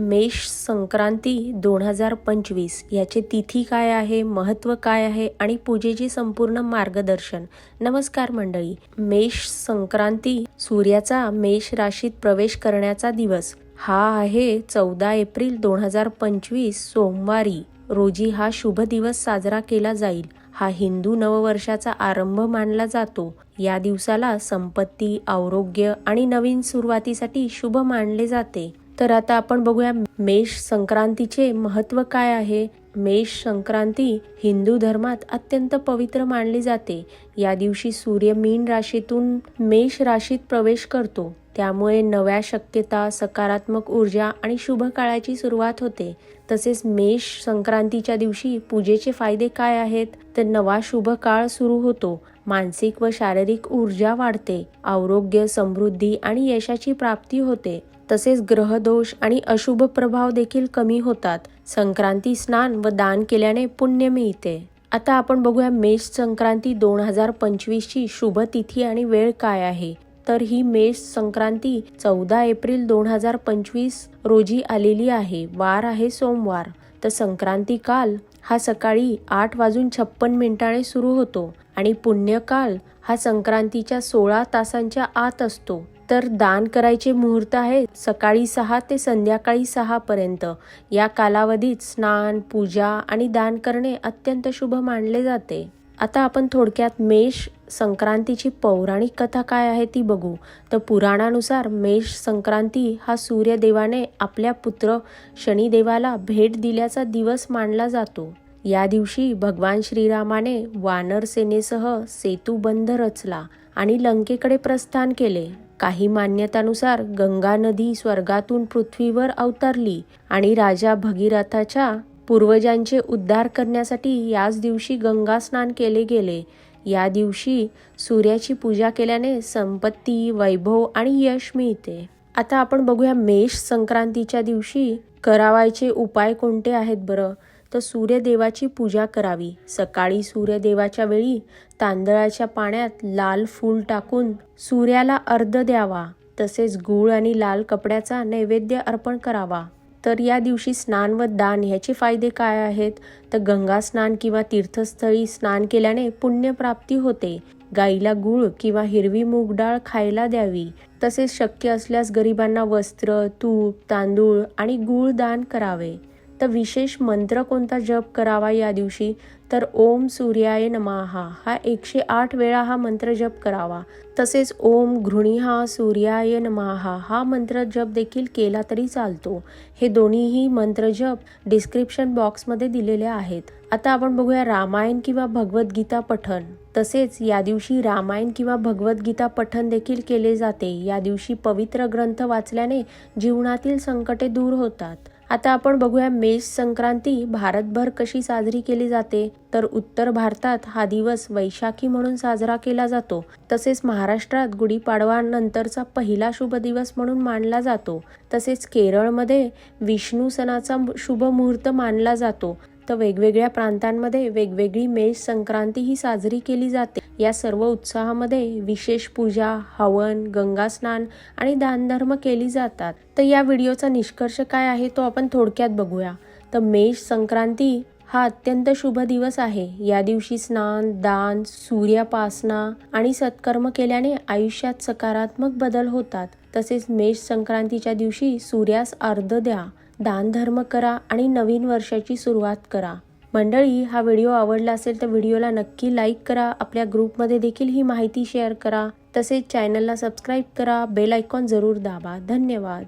मेष संक्रांती दोन हजार पंचवीस याचे तिथी काय आहे महत्त्व काय आहे आणि पूजेचे संपूर्ण मार्गदर्शन? नमस्कार मंडळी. मेष संक्रांती सूर्याचा मेष राशीत प्रवेश करण्याचा दिवस. हा आहे चौदा एप्रिल दोन हजार पंचवीस सोमवारी. रोजी हा शुभ दिवस साजरा केला जाईल. हा हिंदू नववर्षाचा आरंभ मानला जातो. या दिवसाला संपत्ती आरोग्य आणि नवीन सुरुवातीसाठी शुभ मानले जाते. तर आता आपण बघूया मेष संक्रांतीचे महत्त्व काय आहे. मेष संक्रांती हिंदू धर्मात अत्यंत पवित्र मानली जाते. या दिवशी सूर्य मीन राशीतून मेष राशीत प्रवेश करतो. त्यामुळे नव्या शक्यता सकारात्मक ऊर्जा आणि शुभ काळाची सुरुवात होते. तसेच मेष संक्रांतीच्या दिवशी पूजेचे फायदे काय आहेत? तर नवा शुभ काळ सुरू होतो. मानसिक व शारीरिक ऊर्जा वाढते. आरोग्य समृद्धी आणि यशाची प्राप्ती होते. तसेच ग्रहदोष आणि अशुभ प्रभाव देखील कमी होतात. संक्रांती स्नान व दान केल्याने पुण्य मिळते. आता आपण बघूया मेष संक्रांती दोन हजार पंचवीसची शुभ तिथी आणि वेळ काय आहे. तर ही मेष संक्रांती चौदा एप्रिल दोन हजार पंचवीस रोजी आलेली आहे. वार आहे सोमवार. तर संक्रांती काल हा सकाळी आठ वाजून छप्पन मिनिटाने सुरू होतो आणि पुण्यकाल हा संक्रांतीच्या सोळा तासांच्या आत असतो. तर दान करायचे मुहूर्त आहे सकाळी सहा ते संध्याकाळी सहा पर्यंत. या कालावधीत स्नान पूजा आणि दान करणे अत्यंत शुभ मानले जाते. आता आपण थोडक्यात मेष संक्रांतीची पौराणिक कथा काय आहे ती बघू. तर पुराणानुसार मेष संक्रांती हा सूर्यदेवाने आपल्या पुत्र शनिदेवाला भेट दिल्याचा दिवस मानला जातो. या दिवशी भगवान श्रीरामाने वानर सेनेसह सेतुबंध रचला आणि लंकेकडे प्रस्थान केले. काही मान्यतानुसार गंगा नदी स्वर्गातून पृथ्वीवर अवतरली आणि राजा भगीरथाच्या पूर्वजांचे उद्धार करण्यासाठी याच दिवशी गंगा स्नान केले गेले. या दिवशी सूर्याची पूजा केल्याने संपत्ती वैभव आणि यश मिळते. आता आपण बघूया मेष संक्रांतीच्या दिवशी करावायचे उपाय कोणते आहेत बरं? तर सूर्यदेवाची पूजा करावी. सकाळी सूर्यदेवाच्या वेळी तांदळाच्या पाण्यात लाल फूल टाकून सूर्याला अर्ध द्यावा. तसेच गूळ आणि लाल कपड्याचा नैवेद्य अर्पण करावा. तर या दिवशी स्नान व दान ह्याचे फायदे काय आहेत? तर गंगा स्नान किंवा तीर्थस्थळी स्नान केल्याने पुण्यप्राप्ती होते. गाईला गूळ किंवा हिरवी मूग डाळ खायला द्यावी. तसेच शक्य असल्यास गरिबांना वस्त्र तूप तांदूळ आणि गूळ दान करावे. तर विशेष मंत्र कोणता जप करावा या दिवशी? तर ओम सूर्याय नमाहा हा एकशे आठ वेळा हा मंत्र जप करावा. तसेच ओम घृणिहा सूर्याय नमाहा हा मंत्र जप देखील केला तरी चालतो. हे दोन्हीही मंत्र जप डिस्क्रिप्शन बॉक्समध्ये दिलेले आहेत. आता आपण बघूया रामायण किंवा भगवद्गीता पठण. तसेच या दिवशी रामायण किंवा भगवद्गीता पठण देखील केले जाते. या दिवशी पवित्र ग्रंथ वाचल्याने जीवनातील संकटे दूर होतात. आता आपण बघूया मेष संक्रांती. भारतभर कशी साजरी केली जाते? तर उत्तर भारतात हा दिवस वैशाखी म्हणून साजरा केला जातो. तसेच महाराष्ट्रात गुढीपाडवा नंतरचा पहिला शुभ दिवस म्हणून मानला जातो. तसेच केरळमध्ये विष्णू सणाचा शुभ मुहूर्त मानला जातो. तर वेगवेगळ्या प्रांतांमध्ये वेगवेगळी मेष संक्रांती ही साजरी केली जाते. या सर्व उत्साहामध्ये विशेष पूजा हवन गंगा स्नान आणि दानधर्म केली जातात. तर या व्हिडिओचा निष्कर्ष काय आहे तो आपण थोडक्यात बघूया. तर मेष संक्रांती हा अत्यंत शुभ दिवस आहे. या दिवशी स्नान दान सूर्यापासना आणि सत्कर्म केल्याने आयुष्यात सकारात्मक बदल होतात. तसेच मेष संक्रांतीच्या दिवशी सूर्यास अर्ध द्या. दानधर्म करा आणि नवीन वर्षाची सुरुवात करा. मंडळी हा व्हिडिओ आवडला असेल तर व्हिडिओला नक्की लाईक करा. आपल्या ग्रुपमध्ये देखील ही माहिती शेअर करा. तसेच चॅनलला सबस्क्राईब करा. बेल आयकॉन जरूर दाबा. धन्यवाद.